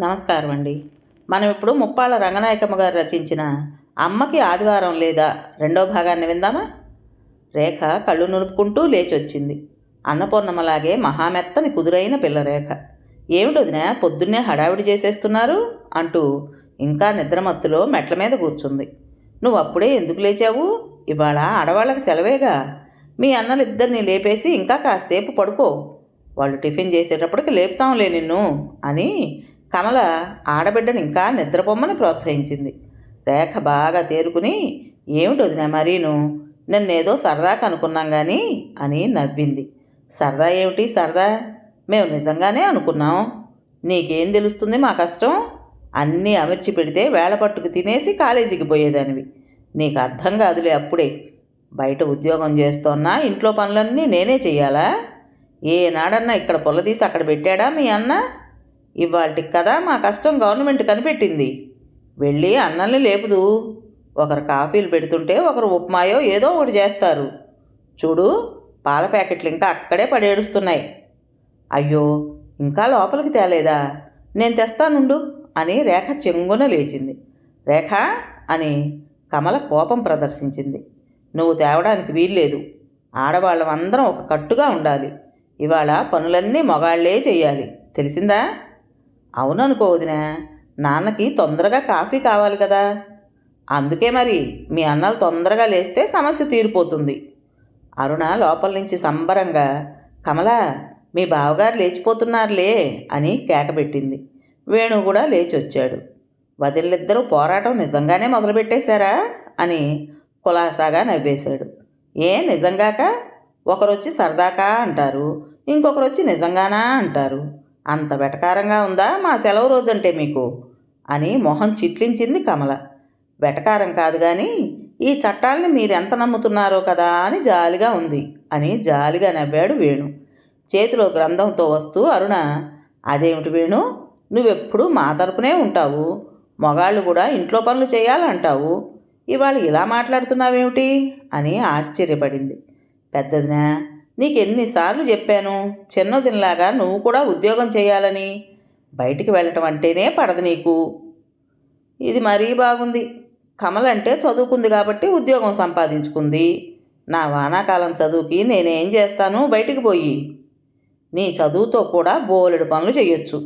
నమస్కారం అండి మనం ఇప్పుడు ముప్పాళ్ళ రంగనాయకమ్మ గారు రచించిన అమ్మకి ఆదివారం లేదా రెండో భాగాన్ని విందామా? రేఖ కళ్ళు నులుపుకుంటూ లేచి వచ్చింది అన్నపూర్ణమ్మలాగే మహామెత్తని కుదురైన పిల్ల రేఖ. ఏమిటి పొద్దున్నే హడావిడి చేసేస్తున్నారు? అంటూ ఇంకా నిద్రమత్తులో మెట్ల మీద కూర్చుంది. నువ్వు అప్పుడే ఎందుకు లేచావు? ఇవాళ ఆడవాళ్ళకి సెలవేగా. మీ అన్నలిద్దరిని లేపేసి ఇంకా కాసేపు పడుకో. వాళ్ళు టిఫిన్ చేసేటప్పటికి లేపుతాంలే నిన్ను అని కమల ఆడబిడ్డని ఇంకా నిద్రపొమ్మని ప్రోత్సహించింది. రేఖ బాగా తేరుకుని ఏమిటి వదినా మరీను? నిన్నేదో సరదాగా అనుకున్నాం కానీ అని నవ్వింది. సరదా ఏమిటి సరదా? మేము నిజంగానే అనుకున్నాం. నీకేం తెలుస్తుంది మా కష్టం? అన్నీ అమర్చి పెడితే వేళ పట్టుకు తినేసి కాలేజీకి పోయేదానివి. నీకు అర్థం కాదులే అప్పుడే. బయట ఉద్యోగం చేస్తోన్నా ఇంట్లో పనులన్నీ నేనే చెయ్యాలా? ఏనాడన్నా ఇక్కడ పొలదీసి అక్కడ పెట్టాడా మీ అన్న? ఇవాళకి కదా మా కష్టం గవర్నమెంట్ కనిపెట్టింది. వెళ్ళి అన్నల్ని లేపుదు. ఒకరు కాఫీలు పెడుతుంటే ఒకరు ఉప్మాయో ఏదో ఒకటి చేస్తారు. చూడు పాల ప్యాకెట్లు ఇంకా అక్కడే పడేడుస్తున్నాయి. అయ్యో ఇంకా లోపలికి తేలేదా? నేను తెస్తానుండు అని రేఖ చెంగున లేచింది. రేఖ అని కమల కోపం ప్రదర్శించింది. నువ్వు తేవడానికి వీల్లేదు. ఆడవాళ్ళం అందరం ఒక కట్టుగా ఉండాలి. ఇవాళ పనులన్నీ మగాళ్ళే చేయాలి తెలిసిందా? అవుననుకో వదినా నాన్నకి తొందరగా కాఫీ కావాలి కదా. అందుకే మరి మీ అన్నలు తొందరగా లేస్తే సమస్య తీరిపోతుంది. అరుణ లోపల నుంచి సంబరంగా కమల మీ బావగారు లేచిపోతున్నారులే అని కేకబెట్టింది వేణు కూడా లేచి వచ్చాడు వదిలిద్దరూ పోరాటం నిజంగానే మొదలుపెట్టేశారా అని కులాసాగా నవ్వేశాడు. ఏ నిజంగాక? ఒకరొచ్చి సరదాకా అంటారు ఇంకొకరు వచ్చి నిజంగానా అంటారు. అంత వెటకారంగా ఉందా మా సెలవు రోజంటే మీకు? అని మొహం చిట్లించింది కమల. వెటకారం కాదు కానీ ఈ చట్టాల్ని మీరెంత నమ్ముతున్నారో కదా అని జాలిగా ఉంది అని జాలిగా నవ్వాడు వేణు. చేతిలో గ్రంథంతో వస్తూ అరుణ అదేమిటి వేణు? నువ్వెప్పుడు మా తరపునే ఉంటావు. మొగాళ్ళు కూడా ఇంట్లో పనులు చేయాలంటావు. ఇవాళ ఇలా మాట్లాడుతున్నావేమిటి? అని ఆశ్చర్యపడింది. పెద్దదినా? నీకెన్నిసార్లు చెప్పాను చిన్నదినలాగా నువ్వు కూడా ఉద్యోగం చేయాలని. బయటికి వెళ్ళటం అంటేనే పడదు నీకు. ఇది మరీ బాగుంది. కమల్ అంటే చదువుకుంది కాబట్టి ఉద్యోగం సంపాదించుకుంది. నా వానాకాలం చదువుకి నేనేం చేస్తాను? బయటికి పోయి. నీ చదువుతో కూడా బోలెడు పనులు చేయొచ్చు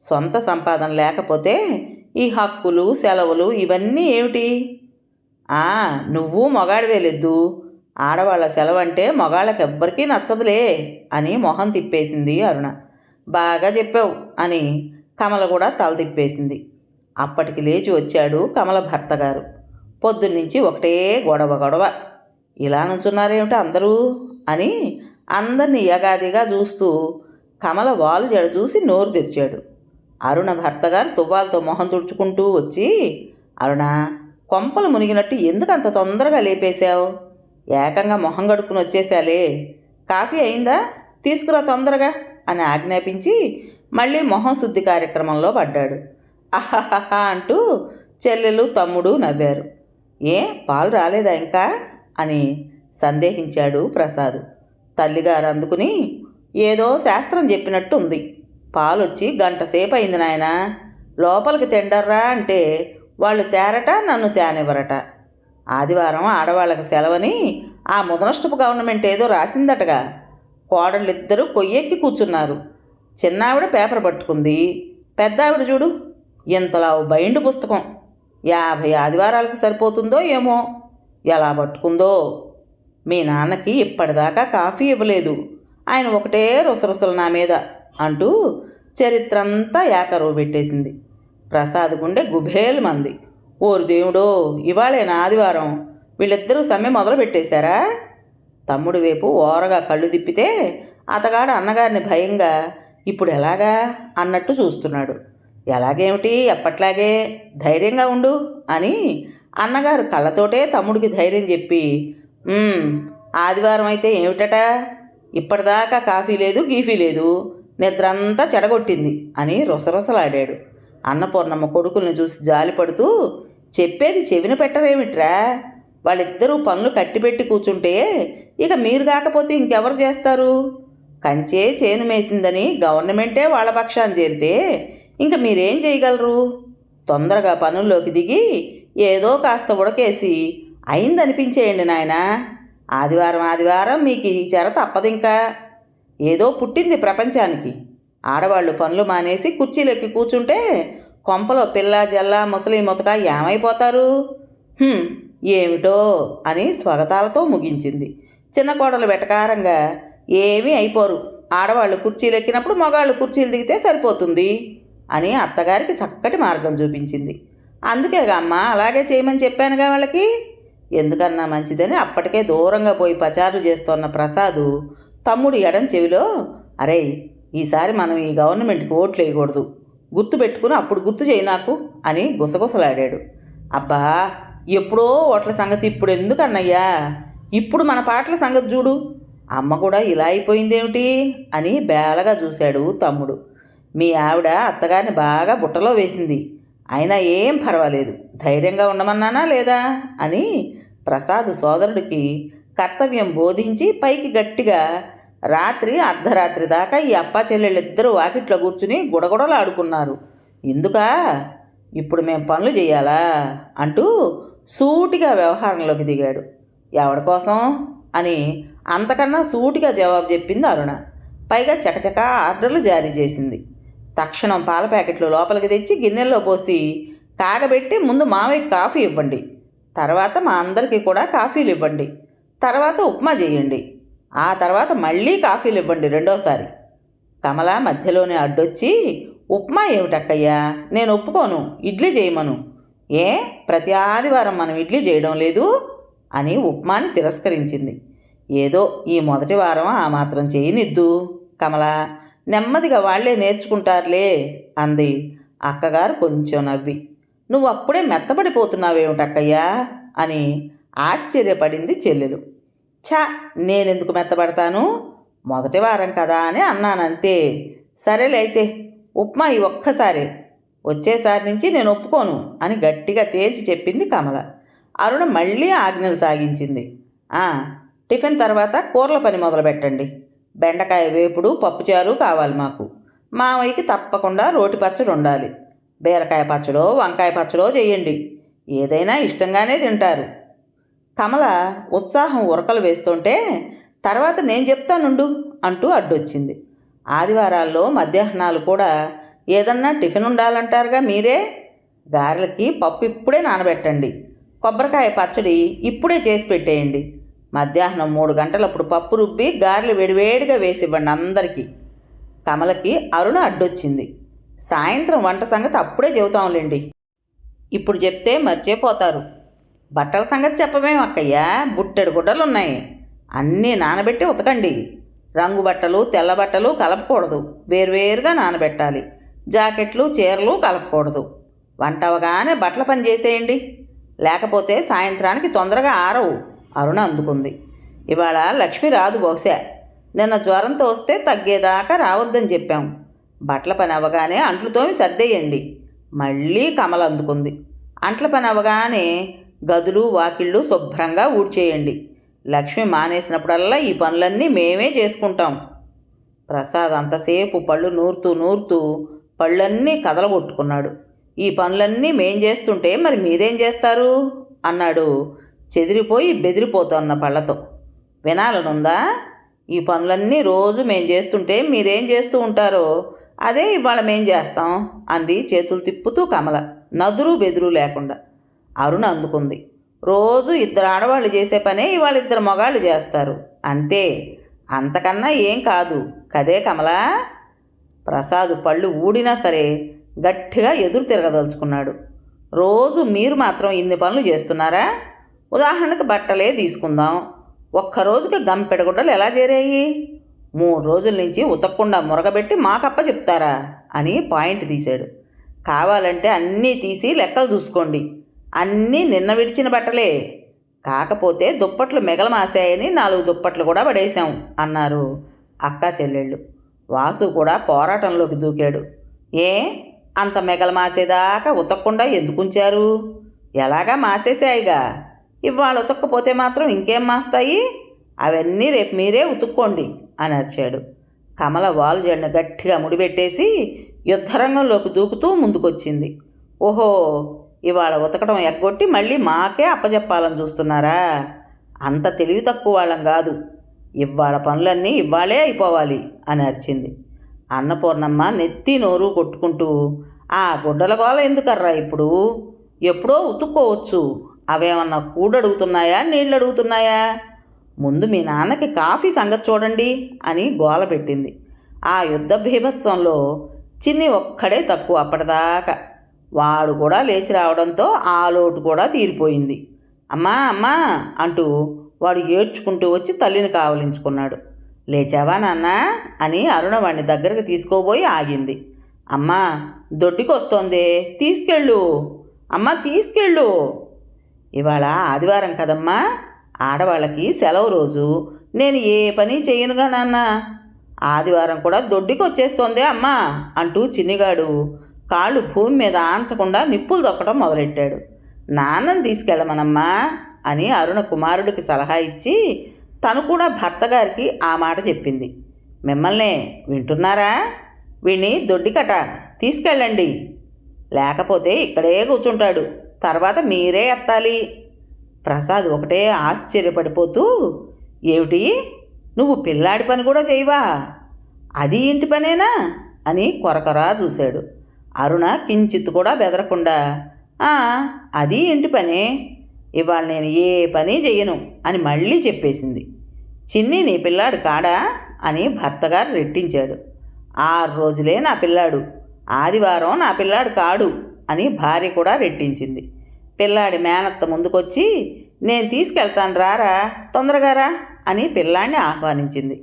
సొంత సంపాదన లేకపోతే ఈ హక్కులు సెలవులు ఇవన్నీ ఏమిటి? నువ్వు నువ్వు మొగాడివేలెద్దు ఆడవాళ్ళ సెలవు అంటే మగాళ్ళకి ఎవ్వరికీ నచ్చదులే అని మొహం తిప్పేసింది అరుణ. బాగా చెప్పావు అని కమల కూడా తల తిప్పేసింది. అప్పటికి లేచి వచ్చాడు కమల భర్త గారు. పొద్దున్నుంచి ఒకటే గొడవ గొడవ. ఇలా నుంచున్నారేమిటి అందరూ? అని అందరినీ యగాదిగా చూస్తూ కమల వాలు జడ చూసి నోరు తెరిచాడు. అరుణ భర్త గారు తువ్వాలతో మొహం తుడుచుకుంటూ వచ్చి అరుణ కొంపలు మునిగినట్టు ఎందుకంత తొందరగా లేపేశావు? ఏకంగా మొహం కడుక్కుని వచ్చేసాలే. కాఫీ అయిందా? తీసుకురా తొందరగా అని ఆజ్ఞాపించి మళ్ళీ మొహం శుద్ధి కార్యక్రమంలో పడ్డాడు. అహహహ అంటూ చెల్లెలు తమ్ముడు నవ్వారు. ఏ పాలు రాలేదా ఇంకా? అని సందేహించాడు ప్రసాద్. తల్లిగారు అందుకుని ఏదో శాస్త్రం చెప్పినట్టు ఉంది పాలొచ్చి గంట సేపు అయింది నాయన. లోపలికి తిండర్రా అంటే వాళ్ళు తేరట నన్ను తేనివ్వరట. ఆదివారం ఆడవాళ్ళకి సెలవని ఆ ముదనష్టపు గవర్నమెంట్ ఏదో రాసిందటగా. కోడళ్ళిద్దరూ కొయ్యెక్కి కూర్చున్నారు. చిన్నావిడ పేపర్ పట్టుకుంది. పెద్దావిడ చూడు ఇంతలా బైండ్ పుస్తకం. యాభై ఆదివారాలకు సరిపోతుందో ఏమో. ఎలా పట్టుకుందో? మీ నాన్నకి ఇప్పటిదాకా కాఫీ ఇవ్వలేదు. ఆయన ఒకటే రుసరుసలు నా మీద అంటూ చరిత్రంతా ఏకరువు పెట్టేసింది. ప్రసాద్ గుండె గుభేలు మంది ఓరు దేవుడో ఇవాళేనా ఆదివారం. వీళ్ళిద్దరూ సమ్మె మొదలు పెట్టేశారా తమ్ముడు వైపు ఓరగా కళ్ళు తిప్పితే అతగాడు అన్నగారిని భయంగా ఇప్పుడు ఎలాగా? అన్నట్టు చూస్తున్నాడు. ఎలాగేమిటి? ఎప్పట్లాగే? ధైర్యంగా ఉండు అని అన్నగారు కళ్ళతోటే తమ్ముడికి ధైర్యం చెప్పి ఆదివారం అయితే ఏమిటట? ఇప్పటిదాకా కాఫీ లేదు గీఫీ లేదు. నిద్రంతా చెడగొట్టింది అని రుసరుసలాడాడు. అన్నపూర్ణమ్మ కొడుకుల్ని చూసి జాలిపడుతూ చెప్పేది చెవిన పెట్టరేమిట్రా? వాళ్ళిద్దరూ పనులు కట్టిపెట్టి కూర్చుంటే ఇక మీరు కాకపోతే ఇంకెవరు చేస్తారు? కంచే చేను మేసిందని గవర్నమెంటే వాళ్ళ పక్షాన్ని చేరితే ఇంక మీరేం చేయగలరు? తొందరగా పనుల్లోకి దిగి ఏదో కాస్త ఉడకేసి అయిందనిపించేయండి నాయన. ఆదివారం ఆదివారం మీకు ఈ చెర తప్పదింకా. ఏదో పుట్టింది ప్రపంచానికి. ఆడవాళ్ళు పనులు మానేసి కుర్చీలెక్కి కూర్చుంటే కొంపలో పిల్ల జల్ల ముసలి ముతక ఏమైపోతారు? ఏమిటో అని స్వగతాలతో ముగించింది. చిన్న కోడలు వెటకారంగా ఏమీ అయిపోరు. ఆడవాళ్ళు కుర్చీలు ఎక్కినప్పుడు మగాళ్ళు కుర్చీలు దిగితే సరిపోతుంది అని అత్తగారికి చక్కటి మార్గం చూపించింది. అందుకేగా అమ్మ అలాగే చేయమని చెప్పానుగా వాళ్ళకి? ఎందుకన్నా మంచిదని అప్పటికే దూరంగా పోయి పచారు చేస్తోన్న ప్రసాదు తమ్ముడు ఎడం చెవిలో అరే ఈసారి మనం ఈ గవర్నమెంట్కి ఓట్లు వేయకూడదు. గుర్తుపెట్టుకుని అప్పుడు గుర్తు చేయి నాకు అని గుసగుసలాడాడు. అబ్బా ఎప్పుడో ఓట్ల సంగతి ఇప్పుడు ఎందుకు అన్నయ్యా ఇప్పుడు మన పాటల సంగతి చూడు. అమ్మ కూడా ఇలా అయిపోయిందేమిటి అని బేలగా చూశాడు తమ్ముడు. మీ ఆవిడ అత్తగారిని బాగా బుట్టలో వేసింది. అయినా ఏం పర్వాలేదు. ధైర్యంగా ఉండమన్నానా లేదా? అని ప్రసాద్ సోదరుడికి కర్తవ్యం బోధించి పైకి గట్టిగా రాత్రి అర్ధరాత్రి దాకా ఈ అప్ప చెల్లెళ్ళిద్దరూ వాకిట్లో కూర్చుని గుడగుడలు ఆడుకున్నారు ఎందుకా? ఇప్పుడు మేము పనులు చేయాలా అంటూ సూటిగా వ్యవహారంలోకి దిగాడు. ఎవడి కోసం? అని అంతకన్నా సూటిగా జవాబు చెప్పింది అరుణ. పైగా చకచక ఆర్డర్లు జారీ చేసింది. తక్షణం పాల ప్యాకెట్లు లోపలికి తెచ్చి గిన్నెల్లో పోసి కాగబెట్టి ముందు మావయ్య కాఫీ ఇవ్వండి. తర్వాత మా అందరికీ కూడా కాఫీలు ఇవ్వండి. తర్వాత ఉప్మా చేయండి. ఆ తర్వాత మళ్ళీ కాఫీలు ఇవ్వండి రెండోసారి. కమల మధ్యలోనే అడ్డొచ్చి ఉప్మా ఏమిటక్కయ్యా? నేను ఒప్పుకోను. ఇడ్లీ చేయమను. ఏ? ప్రతి ఆదివారం మనం ఇడ్లీ చేయడం లేదు? అని ఉప్మాని తిరస్కరించింది. ఏదో ఈ మొదటి వారం ఆ మాత్రం చేయనిద్దు. కమల నెమ్మదిగా వాళ్ళే నేర్చుకుంటారులే అంది. అక్కగారు కొంచెం నవ్వి. నువ్వు అప్పుడే మెత్తబడిపోతున్నావేమిటక్కయ్యా? అని ఆశ్చర్యపడింది చెల్లెలు. ఛా నేనెందుకు మెత్తబడతాను? మొదటి వారం కదా అని అన్నానంతే. సరేలే అయితే ఉప్మా ఈ ఒక్కసారి. వచ్చేసారి నుంచి నేను ఒప్పుకోను అని గట్టిగా తేల్చి చెప్పింది కమల. అరుణ మళ్ళీ ఆజ్ఞలు సాగించింది. టిఫిన్ తర్వాత కూరల పని మొదలు పెట్టండి బెండకాయ వేపుడు పప్పుచారు కావాలి మాకు. మావయ్యకి తప్పకుండా రోటి పచ్చడి ఉండాలి బీరకాయ పచ్చడో వంకాయ పచ్చడో చేయండి. ఏదైనా ఇష్టంగానే తింటారు. కమల ఉత్సాహం ఉరకలు వేస్తుంటే తర్వాత నేను చెప్తానుండు అంటూ అడ్డొచ్చింది. ఆదివారాల్లో మధ్యాహ్నాలు కూడా ఏదన్నా టిఫిన్ ఉండాలంటారుగా మీరే? గారెలకి పప్పు ఇప్పుడే నానబెట్టండి. కొబ్బరికాయ పచ్చడి ఇప్పుడే చేసి పెట్టేయండి. మధ్యాహ్నం మూడు గంటలప్పుడు పప్పు రుబ్బి గారెలు వేడివేడిగా వేసి ఇవ్వండి అందరికీ. కమలకి అరుణ అడ్డొచ్చింది. సాయంత్రం వంట సంగతి అప్పుడే చెబుతాంలేండి. ఇప్పుడు చెప్తే మర్చిపోతారు. బట్టల సంగతి చెప్పమేం అక్కయ్యా? బుట్టెడు గుడ్డలు ఉన్నాయి అన్నీ నానబెట్టి ఉతకండి. రంగు బట్టలు తెల్ల బట్టలు కలపకూడదు. వేరువేరుగా నానబెట్టాలి. జాకెట్లు చీరలు కలపకూడదు. వంట అవగానే బట్టల పని చేసేయండి. లేకపోతే సాయంత్రానికి తొందరగా ఆరవు. అరుణ అందుకుంది. ఇవాళ లక్ష్మి రాదు బహుశా. నిన్న జ్వరంతో వస్తే తగ్గేదాకా రావద్దని చెప్పాం. బట్టల పని అవగానే అంట్లు తోమి సర్దేయండి. మళ్ళీ కమల అందుకుంది అంట్ల పని అవగానే గదులు వాకిళ్ళు శుభ్రంగా ఊడ్చేయండి. లక్ష్మి మానేసినప్పుడల్లా ఈ పనులన్నీ మేమే చేసుకుంటాం. ప్రసాద్ అంతసేపు పళ్ళు నూరుతూ నూరుతూ పళ్ళన్నీ కదలగొట్టుకున్నాడు. ఈ పనులన్నీ మేం చేస్తుంటే మరి మీరేం చేస్తారు? అన్నాడు చెదిరిపోయి బెదిరిపోతున్న పళ్ళతో. వినాలనుందా? ఈ పనులన్నీ రోజు మేం చేస్తుంటే మీరేం చేస్తూ ఉంటారో అదే ఇవాళ మేం చేస్తాం అంది చేతులు తిప్పుతూ కమల. నదురు బెదురు లేకుండా. అరుణ అందుకుంది. రోజు ఇద్దరు ఆడవాళ్ళు చేసే పనే ఇవాళ ఇద్దరు మగాళ్ళు చేస్తారు. అంతే. అంతకన్నా ఏం కాదు. కదే కమలా ప్రసాద్ పళ్ళు ఊడినా సరే గట్టిగా ఎదురు తిరగదలుచుకున్నాడు. రోజు మీరు మాత్రం ఇన్ని పనులు చేస్తున్నారా? ఉదాహరణకు బట్టలే తీసుకుందాం. ఒక్క రోజుకి గంపెడగుడ్డలు ఎలా చేరాయి? మూడు రోజుల నుంచి ఉతకకుండా మురగబెట్టి మాకప్ప చెప్తారా అని పాయింట్ తీశాడు. కావాలంటే అన్నీ తీసి లెక్కలు చూసుకోండి. అన్నీ నిన్న విడిచిన బట్టలే. కాకపోతే దుప్పట్లు మిగలమాసాయని నాలుగు దుప్పట్లు కూడా పడేశాం అన్నారు అక్క చెల్లెళ్ళు. వాసు కూడా పోరాటంలోకి దూకాడు. ఏ? అంత మిగలమాసేదాకా మాసేదాకా ఎందుకుంచారు? ఎలాగా మాసేసాయిగా ఇవాళ ఉతక్కపోతే మాత్రం ఇంకేం మాస్తాయి? అవన్నీ రేపు మీరే ఉతుక్కోండి అని అరిచాడు. కమల వాలు గట్టిగా ముడిపెట్టేసి యుద్ధరంగంలోకి దూకుతూ ముందుకొచ్చింది. ఓహో! ఇవాళ ఉతకడం ఎగ్గొట్టి మళ్ళీ మాకే అప్పచెప్పాలని చూస్తున్నారా? అంత తెలివి తక్కువ వాళ్ళం కాదు. ఇవాళ పనులన్నీ ఇవ్వాలే అయిపోవాలి అని అరిచింది. అన్నపూర్ణమ్మ నెత్తి నోరు కొట్టుకుంటూ ఆ గుడ్డల గోల ఎందుకర్రా ఇప్పుడు? ఎప్పుడో ఉతుక్కోవచ్చు. అవేమన్నా కూడడుగుతున్నాయా నీళ్ళు అడుగుతున్నాయా ముందు మీ నాన్నకి కాఫీ సంగతి చూడండి అని గోల పెట్టింది. ఆ యుద్ధ భీభత్సంలో చిన్ని ఒక్కడే తక్కువ అప్పటిదాకా వాడు కూడా లేచి రావడంతో ఆ లోటు కూడా తీరిపోయింది. అమ్మా అమ్మా అంటూ వాడు ఏడ్చుకుంటూ వచ్చి తల్లిని కావలించుకున్నాడు. లేచావా నాన్న అని అరుణ వాడిని దగ్గరకు తీసుకోబోయి ఆగింది. అమ్మా దొడ్డికొస్తోందే తీసుకెళ్ళు. అమ్మా తీసుకెళ్ళు. ఇవాళ ఆదివారం కదమ్మా ఆడవాళ్ళకి సెలవు రోజు. నేను ఏ పని చేయనుగా నాన్న? ఆదివారం కూడా దొడ్డికి వచ్చేస్తోందే అమ్మా అంటూ చిన్నిగాడు కాళ్ళు భూమి మీద ఆంచకుండా నిప్పులు దొక్కడం మొదలెట్టాడు. నాన్నని తీసుకెళ్ళమనమ్మా అని అరుణ కుమారుడికి సలహా ఇచ్చి తను కూడా భర్తగారికి ఆ మాట చెప్పింది. మిమ్మల్నే వింటున్నారా? వీణ్ణి దొడ్డికట తీసుకెళ్ళండి. లేకపోతే ఇక్కడే కూర్చుంటాడు. తర్వాత మీరే ఎత్తాలి. ప్రసాద్ ఒకటే ఆశ్చర్యపడిపోతూ ఏమిటి? నువ్వు పిల్లాడి పని కూడా చేయవా? అది ఇంటి పనేనా? అని కొరకరా చూశాడు. అరుణ కించిత్ కూడా బెదరకుండా అది ఇంటి పనే? ఇవాళ నేను ఏ పని చెయ్యను అని మళ్ళీ చెప్పేసింది. చిన్ని నీ పిల్లాడు కాడా? అని భర్తగారు రెట్టించాడు. ఆరు రోజులే నా పిల్లాడు ఆదివారం నా పిల్లాడు కాడు అని భార్య కూడా రెట్టించింది. పిల్లాడి మేనత్త ముందుకొచ్చి నేను తీసుకెళ్తాను రారా తొందరగా రా అని పిల్లాడిని ఆహ్వానించింది.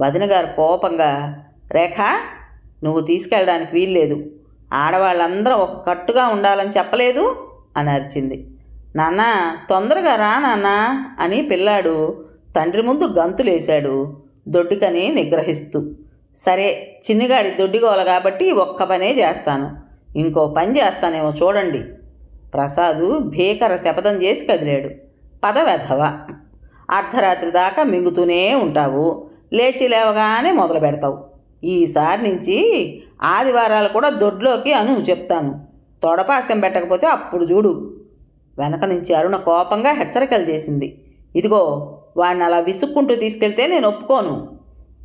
వదిన గారు కోపంగా రేఖ నువ్వు తీసుకెళ్ళడానికి వీల్లేదు ఆడవాళ్ళందరూ ఒక కట్టుగా ఉండాలని చెప్పలేదు అని అరిచింది. నాన్న తొందరగా రా నాన్న అని పిల్లాడు తండ్రి ముందు గంతులేశాడు దొడ్డికని నిగ్రహిస్తూ. సరే చిన్నగాడి దొడ్డిగోల కాబట్టి ఒక్క పనే చేస్తాను. ఇంకో పని చేస్తానేమో చూడండి. ప్రసాదు భీకర శపథం చేసి కదిలాడు. పదవెధవ అర్ధరాత్రి దాకా మింగుతూనే ఉంటావు. లేచి లేవగానే మొదలు పెడతావు ఈసారి నుంచి ఆదివారాలు కూడా దొడ్లోకి అను చెప్తాను. తొడపాస్యం పెట్టకపోతే అప్పుడు చూడు. వెనక నుంచి అరుణ కోపంగా హెచ్చరికలు చేసింది. ఇదిగో వాడిని అలా విసుక్కుంటూ తీసుకెళ్తే నేను ఒప్పుకోను.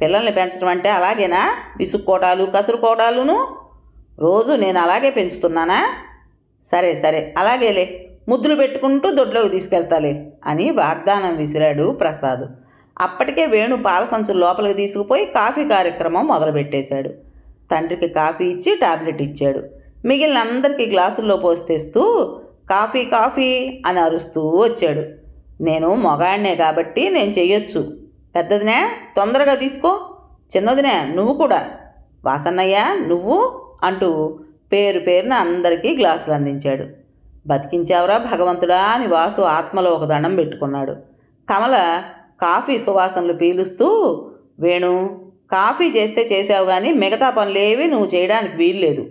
పిల్లల్ని పెంచడం అంటే అలాగేనా? విసుక్కోటాలు కసురుకోటాలును? రోజు నేను అలాగే పెంచుతున్నానా? సరే సరే అలాగేలే. ముద్దులు పెట్టుకుంటూ దొడ్లోకి తీసుకెళ్తాలే అని వాగ్దానం విసిరాడు ప్రసాద్. అప్పటికే వేణు పాల సంచులు లోపలికి తీసుకుపోయి కాఫీ కార్యక్రమం మొదలుపెట్టేశాడు. తండ్రికి కాఫీ ఇచ్చి టాబ్లెట్ ఇచ్చాడు. మిగిలిన అందరికీ గ్లాసుల్లో పోసి తెస్తూ కాఫీ కాఫీ అని అరుస్తూ వచ్చాడు. నేను మొగాడినే కాబట్టి నేను చెయ్యొచ్చు. పెద్దదినే తొందరగా తీసుకో. చిన్నదినే నువ్వు కూడా. వాసన్నయ్య నువ్వు? అంటూ పేరు పేరున అందరికీ గ్లాసులు అందించాడు. బతికించావురా భగవంతుడా అని వాసు ఆత్మలో ఒక దండం పెట్టుకున్నాడు. కమల కాఫీ సువాసనలు పీలుస్తూ వేణు కాఫీ చేస్తే చేసావు కానీ మిగతా పనులేవి నువ్వు చేయడానికి వీల్లేదు.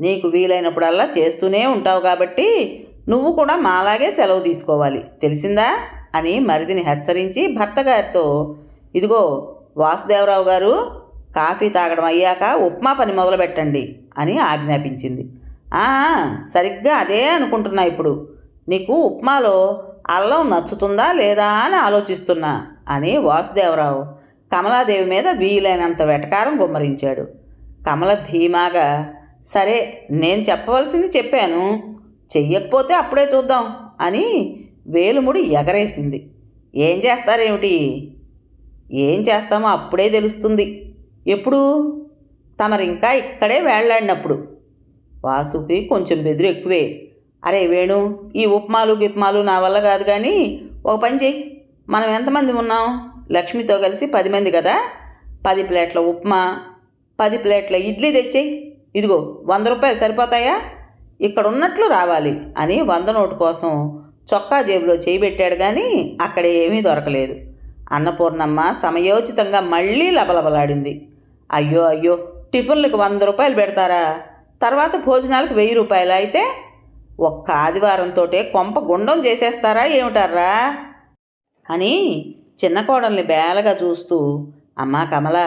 నీకు వీలైనప్పుడల్లా చేస్తూనే ఉంటావు కాబట్టి నువ్వు కూడా మాలాగే సెలవు తీసుకోవాలి. తెలిసిందా? అని మరిదిని హెచ్చరించి భర్త గారితో ఇదిగో వాసుదేవరావు గారు కాఫీ తాగడం అయ్యాక ఉప్మా పని మొదలుపెట్టండి అని ఆజ్ఞాపించింది. సరిగ్గా అదే అనుకుంటున్నా ఇప్పుడు. నీకు ఉప్మాలో అల్లం నచ్చుతుందా లేదా అని ఆలోచిస్తున్నా అని వాసుదేవరావు కమలాదేవి మీద వీలైనంత వెటకారం గుమ్మరించాడు. కమల ధీమాగా సరే నేను చెప్పవలసింది చెప్పాను. చెయ్యకపోతే అప్పుడే చూద్దాం అని వేలుముడి ఎగరేసింది. ఏం చేస్తారేమిటి? ఏం చేస్తామో అప్పుడే తెలుస్తుంది. ఎప్పుడు? తమరింకా ఇక్కడే వేళ్ళాడినప్పుడు. వాసుకి కొంచెం బెదురు ఎక్కువే. అరే వేణు ఈ ఉప్మాలు గిప్మాలు నా వల్ల కాదు కానీ ఒక పని చెయ్యి. మనం ఎంతమంది ఉన్నాం? లక్ష్మితో కలిసి పది మంది కదా? పది ప్లేట్ల ఉప్మా పది ప్లేట్ల ఇడ్లీ తెచ్చేయి ఇదిగో వంద రూపాయలు సరిపోతాయా? ఇక్కడ ఉన్నట్లు రావాలి అని వంద నోటు కోసం చొక్కా జేబులో చేయి పెట్టాడు కానీ అక్కడ ఏమీ దొరకలేదు. అన్నపూర్ణమ్మ సమయోచితంగా మళ్ళీ లబలబలాడింది. అయ్యో అయ్యో టిఫిన్లకు వంద రూపాయలు పెడతారా? తర్వాత భోజనాలకు వెయ్యి రూపాయలు అయితే? ఒక్క ఆదివారంతోటే కొంప గుండం చేసేస్తారా ఏమిటారా అని చిన్న కోడల్ని బేలగా చూస్తూ అమ్మా కమల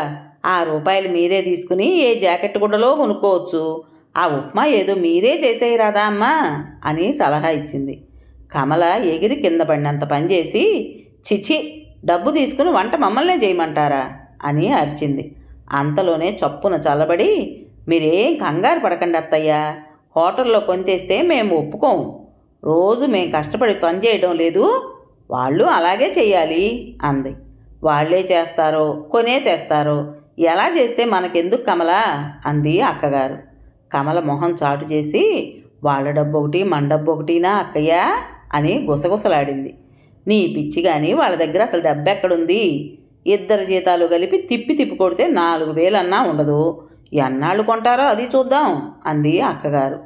ఆ రూపాయలు మీరే తీసుకుని ఏ జాకెట్ గుడ్డలో కొనుక్కోవచ్చు? ఆ ఉప్మా ఏదో మీరే చేసేయరాదా అమ్మా? అని సలహా ఇచ్చింది. కమల ఎగిరి కింద పడినంత పనిచేసి చిచి డబ్బు తీసుకుని వంట మమ్మల్నే చేయమంటారా? అని అరిచింది. అంతలోనే చప్పున చల్లబడి మీరేం కంగారు పడకండి అత్తయ్యా హోటల్లో కొంతేస్తే మేము ఒప్పుకోము రోజు మేం కష్టపడి పని చేయడం లేదు వాళ్ళు అలాగే చెయ్యాలి అంది. వాళ్ళే చేస్తారో కొనే తెస్తారో ఎలా చేస్తే మనకెందుకు కమలా అంది అక్కగారు. కమల మొహం చాటు చేసి వాళ్ళ డబ్బు ఒకటి మన డబ్బు ఒకటినా అక్కయ్యా అని గుసగుసలాడింది. నీ పిచ్చి కానీ వాళ్ళ దగ్గర అసలు డబ్బు ఎక్కడుంది ఇద్దరు జీతాలు కలిపి తిప్పి తిప్పి కొడితే నాలుగు వేలన్నా ఉండదు. ఎన్నాళ్ళు కొంటారో అది చూద్దాం అంది అక్కగారు.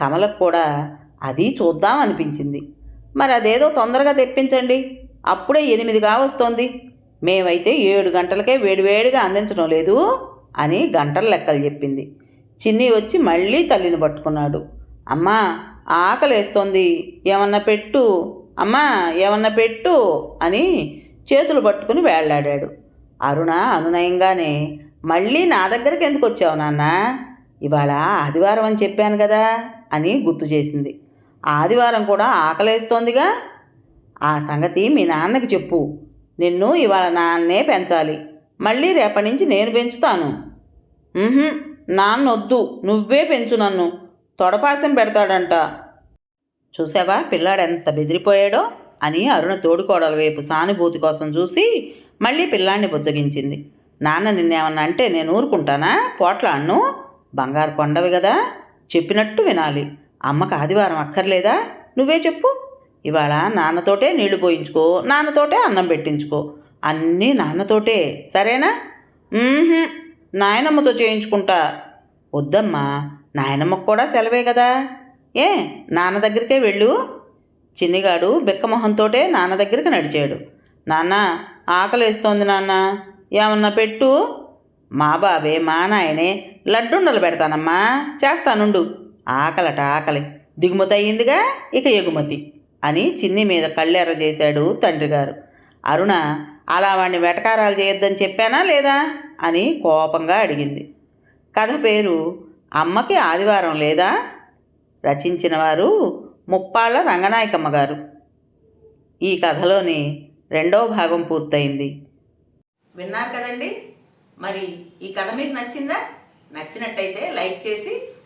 కమలకు కూడా అది చూద్దాం అనిపించింది. మరి అదేదో తొందరగా తెప్పించండి. అప్పుడే ఎనిమిదిగా వస్తోంది. మేమైతే ఏడు గంటలకే వేడివేడిగా అందించడం లేదు అని గంటల లెక్కలు చెప్పింది. చిన్ని వచ్చి మళ్ళీ తల్లిని పట్టుకున్నాడు. అమ్మా ఆకలేస్తోంది. ఏమన్నా పెట్టు. అమ్మా ఏమన్నా పెట్టు అని చేతులు పట్టుకుని వేళ్ళాడాడు. అరుణ అనునయంగానే మళ్ళీ నా దగ్గరికి ఎందుకు వచ్చావు నాన్న? ఇవాళ ఆదివారం అని చెప్పాను కదా అని గుర్తు చేసింది. ఆదివారం కూడా ఆకలేస్తోందిగా? ఆ సంగతి మీ నాన్నకి చెప్పు. నిన్ను ఇవాళ నాన్నే పెంచాలి. మళ్ళీ రేపటి నుంచి నేను పెంచుతాను. నాన్నొద్దు. నాన్న వద్దు నువ్వే పెంచు నన్ను. తొడపాసం పెడతాడంట. చూసావా పిల్లాడు ఎంత బెదిరిపోయాడో? అని అరుణ తోడుకోడల వైపు సానుభూతి కోసం చూసి మళ్ళీ పిల్లాడిని బుజ్జగించింది. నాన్న నిన్నేమన్నా అంటే నేను ఊరుకుంటానా? పోట్లాడ్ను బంగారు కొండవి కదా చెప్పినట్టు వినాలి. అమ్మకు ఆదివారం అక్కర్లేదా? నువ్వే చెప్పు. ఇవాళ నాన్నతోటే నీళ్ళు పోయించుకో నాన్నతోటే అన్నం పెట్టించుకో. అన్నీ నాన్నతోటే. సరేనా? నాయనమ్మతో చేయించుకుంటా. వద్దమ్మా నాయనమ్మకు కూడా సెలవే కదా. ఏ నాన్న దగ్గరికే వెళ్ళు. చిన్నిగాడు బిక్కమొహంతోటే నాన్న దగ్గరికి నడిచాడు. నాన్న ఆకలేస్తోంది నాన్న. ఏమన్నా పెట్టు. మా బాబే మా నాయనే. లడ్డుండలు పెడతానమ్మా. చేస్తానుండు. ఆకలట ఆకలి. దిగుమతి అయ్యిందిగా? ఇక ఎగుమతి అని చిన్ని మీద కళ్ళెర్ర చేశాడు తండ్రి గారు అరుణ అలా వాడిని వెటకారాలు చేయొద్దని చెప్పానా లేదా? అని కోపంగా అడిగింది. కథ పేరు అమ్మకి ఆదివారం లేదా? రచించిన వారు ముప్పాళ్ళ రంగనాయకమ్మ గారు ఈ కథలోని రెండవ భాగం పూర్తయింది. విన్నారు కదండి? మరి ఈ కథ మీకు నచ్చిందా? నచ్చినట్టయితే లైక్ చేసి